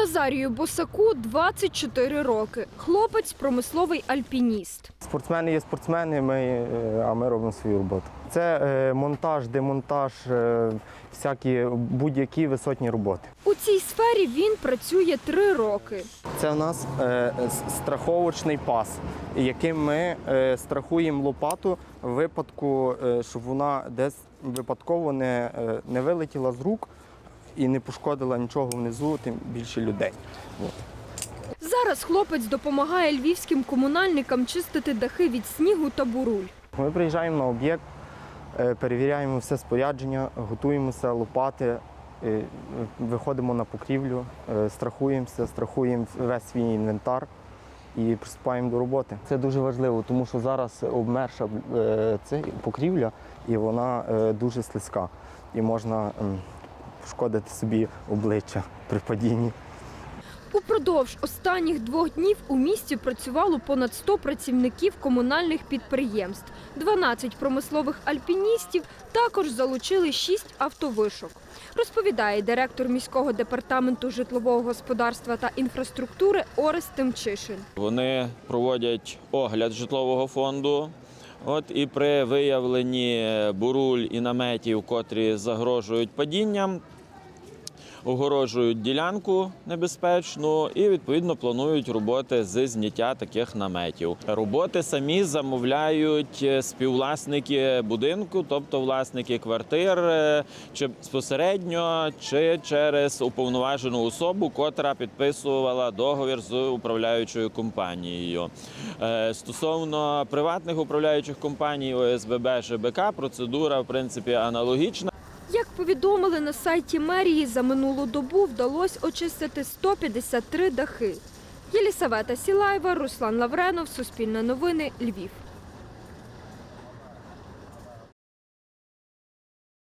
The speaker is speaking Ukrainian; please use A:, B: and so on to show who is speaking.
A: Назарію Босаку 24 роки. Хлопець промисловий альпініст.
B: Спортсмени є спортсмени, ми, е, а ми робимо свою роботу. Це е, монтаж, демонтаж, е, всякі будь-які висотні роботи.
A: У цій сфері він працює три роки.
B: Це в нас страховочний пас, яким ми страхуємо лопату в випадку, щоб вона десь випадково не, не вилетіла з рук і не пошкодила нічого внизу, тим більше людей. От.
A: Зараз хлопець допомагає львівським комунальникам чистити дахи від снігу та буруль.
B: Ми приїжджаємо на об'єкт, е, перевіряємо все спорядження, готуємося, лопати, е, виходимо на покрівлю, е, страхуємося, страхуємо весь свій інвентар і приступаємо до роботи. Це дуже важливо, тому що зараз обмерша покрівля і вона дуже слизька. І можна пошкодити собі обличчя при падінні.
A: Упродовж останніх двох днів у місті працювало понад 100 працівників комунальних підприємств. 12 промислових альпіністів також залучили 6 автовишок. Розповідає директор міського департаменту житлового господарства та інфраструктури Орес Тимчишин.
C: Вони проводять огляд житлового фонду. От і при виявленні буруль і наметів, котрі загрожують падінням, огорожують ділянку небезпечну і відповідно планують роботи з зняття таких наметів. Роботи самі замовляють е, співвласники будинку, тобто власники квартир, е, чи безпосередньо, чи через уповноважену особу, котра підписувала договір з управляючою компанією. Е, Стосовно приватних управляючих компаній ОСББ ЖБК, процедура в принципі аналогічна.
A: Повідомили на сайті мерії, за минулу добу вдалося очистити 153 дахи. Єлісавета Сілаєва, Руслан Лавренов, Суспільне новини, Львів.